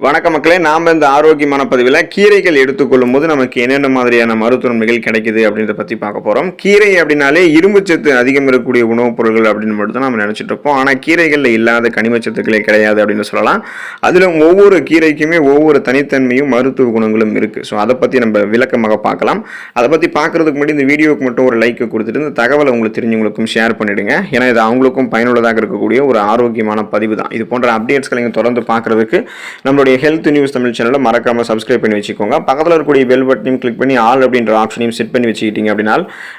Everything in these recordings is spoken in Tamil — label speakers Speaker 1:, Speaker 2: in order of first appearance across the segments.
Speaker 1: வணக்க மக்களே நாம் இந்த ஆரோக்கியமான பதிவில் கீரைகள் எடுத்துக்கொள்ளும் போது நமக்கு என்னென்ன மாதிரியான மருத்துவ நன்மைகள் கிடைக்குது அப்படின்றத பற்றி பார்க்க போகிறோம் கீரை அப்படின்னாலே இரும்புச்சத்து அதிகம் இருக்கக்கூடிய உணவுப் பொருட்கள் அப்படின்னு மட்டும் தான் நம்ம நினச்சிட்டு இருப்போம். ஆனால் கீரைகளில் இல்லாத கனிமச்சத்துக்களே கிடையாது அப்படின்னு சொல்லலாம். அதில் ஒவ்வொரு கீரைக்குமே ஒவ்வொரு தனித்தன்மையும் மருத்துவ குணங்களும் இருக்குது ஸோ அதை பற்றி நம்ம விளக்கமாக பார்க்கலாம். அதை பற்றி பார்க்குறதுக்கு முன்னாடி இந்த வீடியோவுக்கு மட்டும் ஒரு லைக் கொடுத்துட்டு இந்த தகவலை உங்களுக்கு தெரிஞ்சவங்களுக்கும் ஷேர் பண்ணிவிடுங்க ஏன்னா இது அவங்களுக்கும் பயனுள்ளதாக இருக்கக்கூடிய ஒரு ஆரோக்கியமான பதிவு தான் இது போன்ற அப்டேட்ஸ்களை நீங்கள் தொடர்ந்து பார்க்குறதுக்கு நம்மளுடைய ஹெல்த் நியூஸ் தமிழ் சேனலை மறக்காமல் சப்ஸ்கிரைப் பண்ணி வச்சுக்கோங்க. பக்கத்தில் இருக்கக்கூடிய பெல் பட்டனையும் கிளிக் பண்ணி ஆல் அப்படின்ற ஆப்ஷனையும் செட் பண்ணி வச்சுக்கிட்டீங்க அப்படின்னா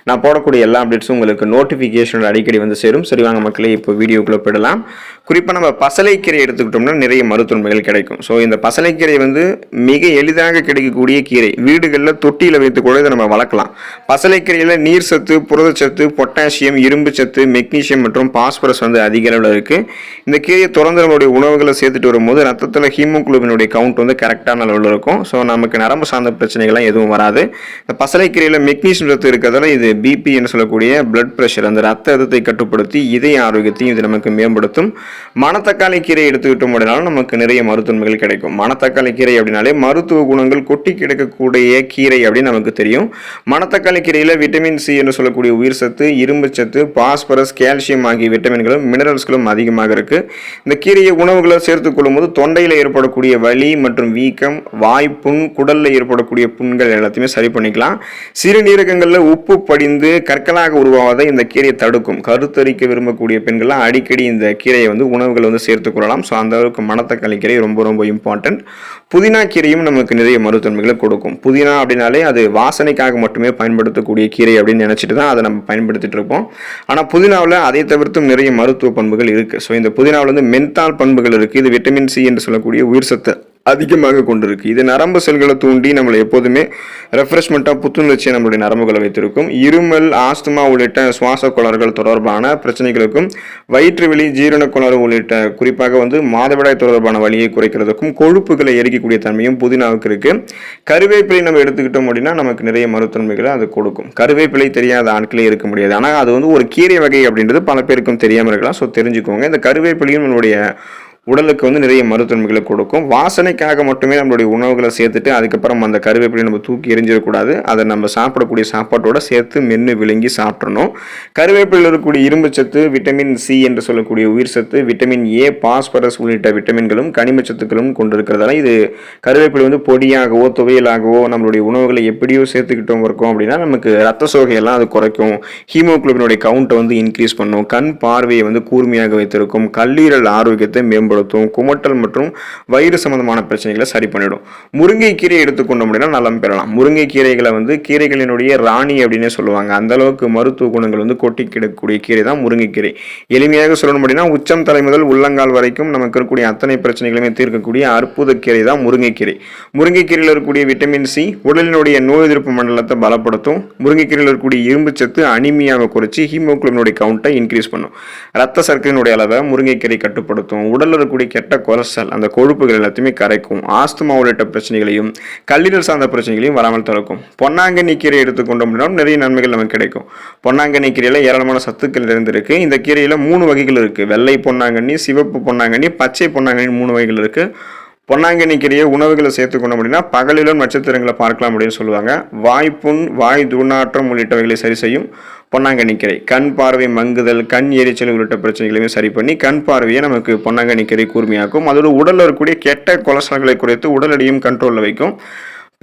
Speaker 1: நான் போடக்கூடிய எல்லா அப்டேட்ஸும் உங்களுக்கு நோட்டிஃபிகேஷன் அடிக்கடி வந்து சேரும். சரி வாங்க மக்களே இப்போ வீடியோக்குள்ளே போயிடலாம். குறிப்பாக நம்ம பசலைக்கீரை எடுத்துக்கிட்டோம்னா நிறைய மருத்துவமைகள் கிடைக்கும். ஸோ இந்த பசலைக்கீரை வந்து மிக எளிதாக கிடைக்கக்கூடிய கீரை. வீடுகளில் தொட்டியில் வைத்து கூட இதை நம்ம வளர்க்கலாம். பசலைக்கீரையில் நீர் சத்து புரதச்சத்து பொட்டாசியம் இரும்பு சத்து மெக்னீசியம் மற்றும் பாஸ்பரஸ் வந்து அதிக அளவில் இருக்குது இந்த கீரையை தொடர்ந்து நம்மளுடைய உணவுகளை சேர்த்துட்டு வரும்போது ரத்தத்தில் ஹீமோகுளோபினுடைய கவுண்ட் வந்து கரெக்டான அளவில் இருக்கும். ஸோ நமக்கு நரம்பு சார்ந்த பிரச்சனைகள்லாம் எதுவும் வராது. இந்த பசலைக்கீரையில் மெக்னீசியம் சத்து இருக்கிறதால இது பிபி என்று சொல்லக்கூடிய பிளட் ப்ரெஷர் அந்த ரத்த அழுத்தத்தை கட்டுப்படுத்தி இதய ஆரோக்கியத்தையும் இது நமக்கு மேம்படுத்தும். மணத்தக்காளி கீரை எடுத்துக்கிட்டோம் அப்படின்னாலும் நமக்கு நிறைய மருத்துவமைகள் கிடைக்கும். மணத்தக்காளி கீரை அப்படின்னாலே மருத்துவ குணங்கள் கொட்டி கிடக்கக்கூடிய கீரை அப்படின்னு நமக்கு தெரியும். மணத்தக்காளி கீரையில் விட்டமின் சி என்று சொல்லக்கூடிய உயிர் சத்து இரும்பு சத்து பாஸ்பரஸ் கால்சியம் ஆகிய விட்டமின்களும் மினரல்ஸ்களும் அதிகமாக இருக்குது இந்த கீரையை உணவுகளை சேர்த்துக் கொள்ளும்போது தொண்டையில் ஏற்படக்கூடிய வலி மற்றும் வீக்கம் வாய்ப்புண் குடலில் ஏற்படக்கூடிய புண்கள் எல்லாத்தையுமே சரி பண்ணிக்கலாம். சிறுநீரகங்களில் உப்பு படிந்து கற்களாக உருவாவதை இந்த கீரையை தடுக்கும். கருத்தரிக்க விரும்பக்கூடிய பெண்கள்லாம் அடிக்கடி இந்த கீரையை வந்து உணவுகள் வந்து சேர்த்துக் கொள்ளலாம். ஸோ அந்த அளவுக்கு மணத்தக்காளி கீரை ரொம்ப ரொம்ப இம்பார்ட்டன்ட் புதினா கீரையும் நமக்கு நிறைய மருத்துவமைகளை கொடுக்கும். புதினா அப்படின்னாலே அது வாசனைக்காக மட்டுமே பயன்படுத்தக்கூடிய கீரை அப்படின்னு நினச்சிட்டு தான் அதை நம்ம பயன்படுத்திட்டு இருப்போம். ஆனால் புதினாவில் அதை தவிர்த்தும் நிறைய மருத்துவ பண்புகள் இருக்குது ஸோ இந்த புதினாவில் வந்து மென்தால் பண்புகள் இருக்குது இது விட்டமின் சி என்று சொல்லக்கூடிய உயிர் சத்தை அதிகமாக கொண்டிருக்கு. இது நரம்பு செல்களை தூண்டி நம்மளை எப்போதுமே ரெஃப்ரெஷ்மெண்ட்டாக புத்துணர்ச்சியை நம்மளுடைய நரம்புகளை வைத்திருக்கும். இருமல் ஆஸ்துமா உள்ளிட்ட சுவாச கோளாறுகள் தொடர்பான பிரச்சனைகளுக்கும் வயிற்று வலி ஜீரண கோளாறு உள்ளிட்ட குறிப்பாக வந்து மாதவிடாய் தொடர்பான வலியை குறைக்கிறதுக்கும் கொழுப்புகளை எரிக்கக்கூடிய தன்மையும் புதினாவுக்கு இருக்கு. கருவேப்பிலை நம்ம எடுத்துக்கிட்டோம் அப்படின்னா நமக்கு நிறைய மருத்துவமைகளை அது கொடுக்கும். கருவேப்பிலை தெரியாத ஆட்களே இருக்க முடியாது. ஆனால் அது வந்து ஒரு கீரை வகை அப்படின்றது பல பேருக்கும் தெரியாமல் இருக்கலாம். ஸோ தெரிஞ்சுக்கோங்க. இந்த கருவேப்பிலையும் நம்மளுடைய உடலுக்கு வந்து நிறைய மருத்துவன்மைகளை கொடுக்கும். வாசனைக்காக மட்டுமே நம்மளுடைய உணவுகளை சேர்த்துட்டு அதுக்கப்புறம் அந்த கருவேப்பிலையை நம்ம தூக்கி எரிஞ்சிடக்கூடாது அதை நம்ம சாப்பிடக்கூடிய சாப்பாட்டோட சேர்த்து மென்று விழுங்கி சாப்பிட்றணும் கருவேப்பிலையில் இருக்கக்கூடிய இரும்பு சத்து விட்டமின் சி என்று சொல்லக்கூடிய உயிர் சத்து விட்டமின் ஏ பாஸ்பரஸ் உள்ளிட்ட விட்டமின்களும் கனிமச்சத்துக்களும் கொண்டிருக்கிறதால இது கருவேப்பிலை வந்து பொடியாகவோ துவையலாகவோ நம்மளுடைய உணவுகளை எப்படியோ சேர்த்துக்கிட்டோம் இருக்கோம் அப்படின்னா நமக்கு ரத்த சோகையெல்லாம் அது குறைக்கும். ஹீமோகுளோபினுடைய கவுண்ட்டை வந்து இன்க்ரீஸ் பண்ணும். கண் பார்வையை வந்து கூர்மையாக வைத்திருக்கும். கல்லீரல் ஆரோக்கியத்தை மேம்படும் குணப்படுத்தும் குமட்டல் மற்றும் வயிறு சம்பந்தமான பிரச்சனைகளை சரி பண்ணிடும். முருங்கை கீரை எடுத்துக்கொண்டோம் அப்படின்னா நலம் பெறலாம். முருங்கை கீரைகளை வந்து கீரைகளினுடைய ராணி அப்படின்னு சொல்லுவாங்க. அந்த அளவுக்கு மருத்துவ குணங்கள் வந்து கொட்டி கிடக்கக்கூடிய கீரை தான் முருங்கைக்கீரை எளிமையாக சொல்லணும் அப்படின்னா உச்சம் தலை முதல் உள்ளங்கால் வரைக்கும் நமக்கு இருக்கக்கூடிய அத்தனை பிரச்சனைகளுமே தீர்க்கக்கூடிய அற்புத கீரை தான் முருங்கைக்கீரை முருங்கைக்கீரையில் இருக்கக்கூடிய விட்டமின் சி உடலினுடைய நோய் எதிர்ப்பு மண்டலத்தை பலப்படுத்தும். முருங்கைக்கீரையில் இருக்கக்கூடிய இரும்பு சத்து அனிமியாவை குறைச்சி ஹீமோக்ளோபினுடைய கவுண்ட்டை இன்க்ரீஸ் பண்ணும். ரத்த சர்க்கரையினுடைய அளவை முருங்கைக்கீரை கட்டுப்படுத்தும். உடலில் இருக்கக்கூடிய கெட்ட கொலஸ்ட்ரால் அந்த கொழுப்புகள் எல்லாத்தையுமே கரைக்கும். ஆஸ்துமா உள்ளிட்ட பிரச்சனைகளையும் கல்லீரல் சார்ந்த பிரச்சனைகளையும் வராமல் தடுக்கும். பொன்னாங்கண்ணி கீரை எடுத்துக்கொண்டோம் அப்படின்னா நிறைய நன்மைகள் நமக்கு கிடைக்கும். பொன்னாங்கண்ணி கீரையில் ஏராளமான சத்துக்கள் நிறைந்திருக்கு. இந்த கீரையில் மூணு வகைகள் இருக்குது வெள்ளை பொன்னாங்கண்ணி சிவப்பு பொன்னாங்கண்ணி பச்சை பொன்னாங்கண்ணி மூணு வகைகள் இருக்குது பொன்னாங்கண்ணி உணவுகளை சேர்த்துக்கொண்டோம் அப்படின்னா பகலிலும் நட்சத்திரங்களை பார்க்கலாம் அப்படின்னு சொல்லுவாங்க. வாய்ப்புண் வாய் துர்நாற்றம் உள்ளிட்டவைகளை சரி செய்யும் பொன்னாங்கண்ணிக்கரை கண் பார்வை மங்குதல் கண் எரிச்சல் உள்ளிட்ட பிரச்சனைகளையும் சரி பண்ணி கண் பார்வையை நமக்கு பொன்னாங்கண்ணிக்கரை கூர்மையாக்கும். அதோட உடலில் இருக்கக்கூடிய கெட்ட கொலஸ்ட்ரால்களை குறைத்து உடல் எடையும் கண்ட்ரோலில் வைக்கும்.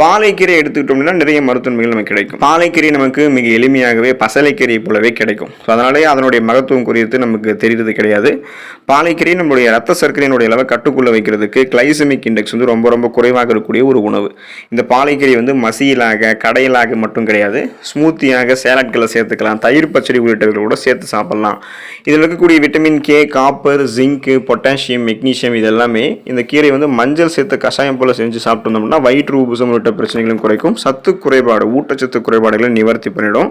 Speaker 1: பாலைக்கீரை எடுத்துக்கிட்டோம்னா நிறைய மருத்துவமைகள் நமக்கு கிடைக்கும். பாலைக்கீரை நமக்கு மிக எளிமையாகவே பசலைக்கீரை போலவே கிடைக்கும். ஸோ அதனாலேயே அதனுடைய மகத்துவம் குறித்து நமக்கு தெரிகிறது கிடையாது. பாலைக்கீரை நம்மளுடைய ரத்த சர்க்கரையினுடைய அளவை கட்டுக்குள்ளே வைக்கிறதுக்கு கிளைசமிக் இண்டெக்ஸ் வந்து ரொம்ப ரொம்ப குறைவாக இருக்கக்கூடிய ஒரு உணவு. இந்த பாலைக்கீரை வந்து மசியலாக கடையலாக மட்டும் கிடையாது. ஸ்மூத்தியாக சேலட்களை சேர்த்துக்கலாம். தயிர் பச்சடி உள்ளிட்டவர்கள் கூட சேர்த்து சாப்பிடலாம். இதில் இருக்கக்கூடிய vitamin K copper zinc potassium magnesium இது எல்லாமே இந்த கீரை வந்து மஞ்சள் சேர்த்து கஷாயம் போல் செஞ்சு சாப்பிட்டு வந்தோம்னா வயிற்று உபசம் உள்ளிட்ட பிரச்சனைகளும் குறைக்கும். சத்து குறைபாடு ஊட்டச்சத்து குறைபாடுகளை நிவர்த்தி பண்ணிடும்.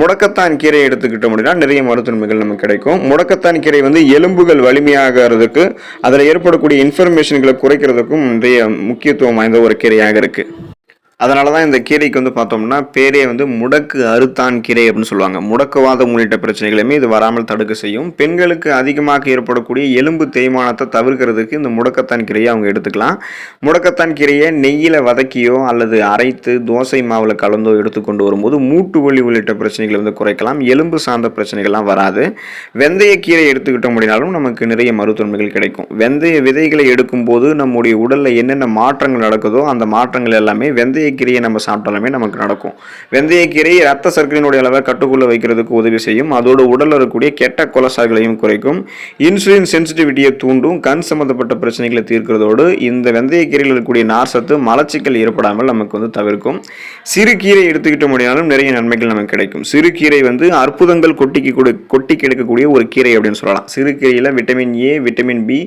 Speaker 1: முடக்கத்தான் கீரை எடுத்துக்கிட்டோம் அப்படின்னா நிறைய மருத்துவமைகள் நமக்கு கிடைக்கும். முடக்கத்தான் கீரை வந்து எலும்புகள் வலிமையாகிறதுக்கு அதில் ஏற்படக்கூடிய இன்ஃபர்மேஷன்களை குறைக்கிறதுக்கும் நிறைய முக்கியத்துவம் வாய்ந்த ஒரு கீரையாக இருக்குது அதனால தான் இந்த கீரைக்கு வந்து பார்த்தோம்னா பேரே வந்து முடக்கு அறுத்தான் கீரை அப்படின்னு சொல்லுவாங்க. முடக்குவாதம் உள்ளிட்ட பிரச்சனைகளுமே இது வராமல் தடுக்க செய்யும். பெண்களுக்கு அதிகமாக ஏற்படக்கூடிய எலும்பு தேய்மானத்தை தவிர்க்கிறதுக்கு இந்த முடக்கத்தான் கீரையை அவங்க எடுத்துக்கலாம். முடக்கத்தான் கீரையை நெய்யில் வதக்கியோ அல்லது அரைத்து தோசை மாவில் கலந்தோ எடுத்துக்கொண்டு வரும்போது மூட்டு வலி உள்ளிட்ட பிரச்சனைகளை வந்து குறைக்கலாம். எலும்பு சார்ந்த பிரச்சனைகள்லாம் வராது. வெந்தய கீரை எடுத்துக்கிட்டோம் அப்படின்னாலும் நமக்கு நிறைய மருத்துவமைகள் கிடைக்கும். வெந்தய விதைகளை எடுக்கும்போது நம்முடைய உடலில் என்னென்ன மாற்றங்கள் நடக்குதோ அந்த மாற்றங்கள் எல்லாமே வெந்தய வெந்தயக்கீரையை நம்ம சாப்பிட்டாலுமே நமக்கு நடக்கும். வெந்தயக்கீரை ரத்த சர்க்கரையினுடைய அளவை கட்டுக்குள்ளே வைக்கிறதுக்கு உதவி செய்யும். அதோடு உடலில் இருக்கக்கூடிய கெட்ட கொலஸ்ட்ரால்களையும் குறைக்கும். இன்சுலின் சென்சிட்டிவிட்டியை தூண்டும். கண் சம்மந்தப்பட்ட பிரச்சனைகளை தீர்க்கிறதோடு இந்த வெந்தயக்கீரையில் இருக்கக்கூடிய நார்சத்து மலச்சிக்கல் ஏற்படாமல் நமக்கு வந்து தவிர்க்கும். சிறுகீரை எடுத்துக்கிட்ட முடியாலும் நிறைய நன்மைகள் நமக்கு கிடைக்கும். சிறுகீரை வந்து அற்புதங்கள் கொட்டிக்கு கொடு கொட்டி கிடைக்கக்கூடிய ஒரு கீரை அப்படின்னு சொல்லலாம். சிறுகீரையில் vitamin A vitamin B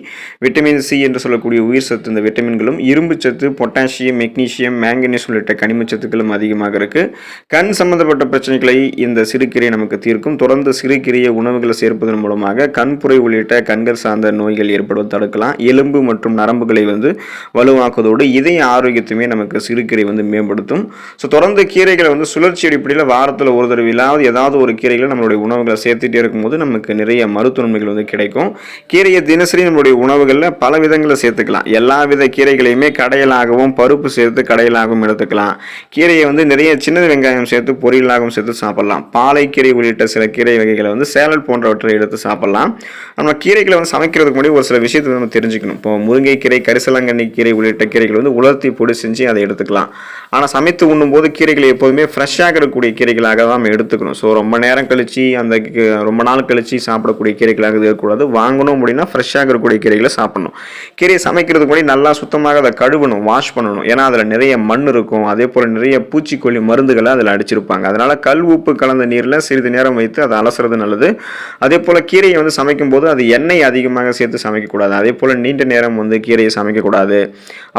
Speaker 1: vitamin C என்று சொல்லக்கூடிய உயிர் சத்து இந்த விட்டமின்களும் இரும்பு சத்து பொட்டாசியம் மெக்னீசியம் மேங்கனீஸ் உள்ளிட்ட கனிமச்சத்துக்களும் அதிகமாக இருக்குது கண் சம்பந்தப்பட்ட பிரச்சனைகளை இந்த சிறுகீரை நமக்கு தீர்க்கும். தொடர்ந்து சிறுகீரையை உணவுகளை சேர்ப்பதன் மூலமாக கண்புரை உள்ளிட்ட கண்கள் சார்ந்த நோய்கள் ஏற்படுவது தடுக்கலாம். எலும்பு மற்றும் நரம்புகளை வந்து வலுவாக்குவதோடு இதய ஆரோக்கியத்தையுமே நமக்கு சிறுகீரை வந்து மேம்படுத்தும். ஸோ தொடர்ந்து கீரைகளை வந்து சுழற்சி அடிப்படையில் வாரத்தில் ஒரு தடவை இல்லாத ஏதாவது ஒரு கீரைகளை நம்மளுடைய உணவுகளை சேர்த்துட்டே இருக்கும்போது நமக்கு நிறைய மருத்துவ நன்மைகள் வந்து கிடைக்கும். கீரையை தினசரி நம்மளுடைய உணவுகளில் பல விதங்களை சேர்த்துக்கலாம். எல்லா வித கீரைகளையுமே கடையலாகவும் பருப்பு சேர்த்து கடையலாகவும் எடுத்துக்கலாம். கீரையை வந்து நிறைய சின்ன வெங்காயம் சேர்த்து பொரியலாகவும் சேர்த்து சாப்பிடலாம். பாலைக்கீரை உள்ளிட்ட சில கீரை வகைகளை வந்து சேலட் போன்றவற்றை எடுத்து சாப்பிடலாம். நம்ம கீரைகளை வந்து சமைக்கிறதுக்கு முன்னாடி ஒரு சில விஷயத்தை நம்ம தெரிஞ்சுக்கணும். இப்போ முருங்கைக்கீரை கரிசலாங்கண்ணி கீரை உள்ளிட்ட கீரைகள் வந்து உலர்த்தி பொடி செஞ்சு அதை எடுத்துக்கலாம். ஆனால் சமைத்து உண்ணும்போது கீரைகளை எப்போதுமே ஃப்ரெஷ்ஷாக இருக்கக்கூடிய கீரைகளாக தான் நம்ம எடுத்துக்கணும். ஸோ ரொம்ப நேரம் கழித்து அந்த ரொம்ப நாள் கழித்து சாப்பிடக்கூடிய கீரைகளாக இருக்கக்கூடாது. வாங்கணும் அப்படின்னா ஃப்ரெஷ்ஷாக இருக்கக்கூடிய கீரைகளை சாப்பிடணும். கீரையை சமைக்கிறதுக்கு முன்னாடி நல்லா சுத்தமாக அதை கழுவணும் வாஷ் பண்ணணும். ஏன்னா அதில் நிறைய மண் இருக்கும். அதே போல் நிறைய பூச்சிக்கொல்லி மருந்துகளை அதில் அடிச்சிருப்பாங்க. அதனால் கல் உப்பு கலந்த நீரில் சிறிது நேரம் வைத்து அதை அலசுறது நல்லது. அதே போல் கீரையை வந்து சமைக்கும் போது அது எண்ணெய் அதிகமாக சேர்த்து சமைக்கக்கூடாது. அதே போல் நீண்ட நேரம் வந்து கீரையை சமைக்கக்கூடாது.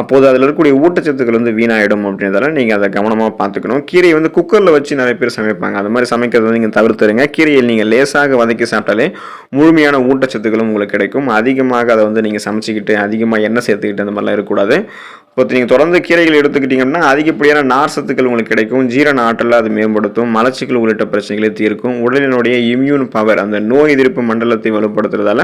Speaker 1: அப்போது அதில் இருக்கக்கூடிய ஊட்டச்சத்துக்கள் வந்து வீணாயிடும் அப்படின்றதால நீங்கள் அதை கவனமாக பார்த்துக்கணும். கீரையை வந்து குக்கரில் வச்சு நிறைய பேர் சமைப்பாங்க. அது மாதிரி சமைக்கிறது வந்து நீங்கள் தவிர்த்துருங்க கீரையை நீங்கள் லேசாக வதக்கி சாப்பிட்டாலே முழுமையான ஊட்டச்சத்துக்களும் உங்களுக்கு கிடைக்கும். அதிகமாக அதை வந்து நீங்கள் சமைச்சிக்கிட்டு அதிகமாக எண்ணெய் சேர்த்துக்கிட்டு அந்த மாதிரிலாம் இருக்கக்கூடாது. இப்போ நீங்கள் தொடர்ந்து கீரைகள் எடுத்துக்கிட்டிங்கன்னா அதிகப்படியான நார் சத்துக்கள் உங்களுக்கு கிடைக்கும். ஜீரண ஆற்றலை அது மேம்படுத்தும். மலச்சிக்கல் உள்ளிட்ட பிரச்சனைகளை தீர்க்கும். உடலினுடைய இம்யூன் பவர் அந்த நோய் எதிர்ப்பு மண்டலத்தை வலுப்படுத்துறதால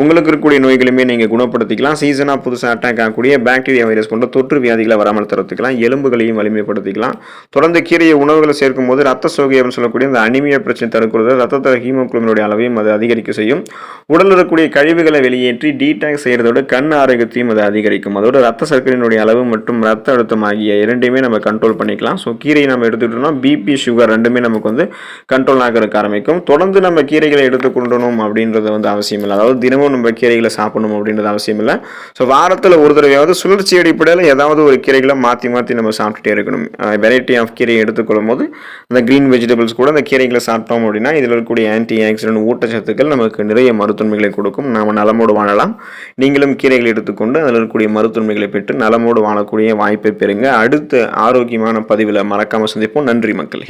Speaker 1: உங்களுக்கு இருக்கக்கூடிய நோய்களுமே நீங்கள் குணப்படுத்திக்கலாம். சீசனாக புதுசாக அட்டாக் ஆகக்கூடிய பாக்டீரியா வைரஸ் கொண்ட தொற்று வியாதிகளை வராமல் தரத்துக்கலாம் எலும்புகளையும் வலிமைப்படுத்திக்கலாம். தொடர்ந்து கீரையை உணவுகளை சேர்க்கும் போது ரத்த சோகை அப்படின்னு சொல்லக்கூடிய அந்த அனிமியா பிரச்சனை தடுக்கிறது. ரத்தத்தில் ஹீமோக்ளோமினுடைய அளவையும் அது அதிகரிக்க செய்யும். உடலில் இருக்கக்கூடிய கழிவுகளை வெளியேற்றி டீடாக்ஸ் செய்கிறதோட கண் ஆரோக்கியத்தையும் அது அதிகரிக்கும். அதோட ரத்த சர்க்கரையினுடைய அளவு அளவு மற்றும் ரத்த அழுத்தம் ஆகிய இரண்டையுமே நம்ம கண்ட்ரோல் பண்ணிக்கலாம். ஸோ கீரையை நம்ம எடுத்துக்கிட்டோம்னா பிபி சுகர் ரெண்டுமே நமக்கு வந்து கண்ட்ரோல் ஆகிறதுக்கு ஆரம்பிக்கும். தொடர்ந்து நம்ம கீரைகளை எடுத்துக்கொண்டணும் அப்படின்றது வந்து அவசியம் இல்லை. அதாவது தினமும் நம்ம கீரைகளை சாப்பிடணும் அப்படின்றது அவசியம் இல்லை. ஸோ வாரத்தில் ஒரு தடவையாவது சுழற்சி அடிப்படையில் ஏதாவது ஒரு கீரைகளை மாற்றி மாற்றி நம்ம சாப்பிட்டுட்டே இருக்கணும். வெரைட்டி ஆஃப் கீரையை எடுத்துக்கொள்ளும் போது அந்த க்ரீன் வெஜிடபிள்ஸ் கூட அந்த கீரைகளை சாப்பிட்டோம் அப்படின்னா இதில் இருக்கக்கூடிய ஆன்டி ஆக்சிடென்ட் ஊட்டச்சத்துக்கள் நமக்கு நிறைய மருத்துவமைகளை கொடுக்கும். நாம் நலமோடு வாழலாம். நீங்களும் கீரைகளை எடுத்துக்கொண்டு அதில் இருக்கக்கூடிய மருத்துவமைகளை பெற்று நலமோடு வாழக்கூடிய வாய்ப்பை பெறுங்க. அடுத்த ஆரோக்கியமான பதிவில் மறக்காமல் சந்திப்போம். நன்றி மக்களே.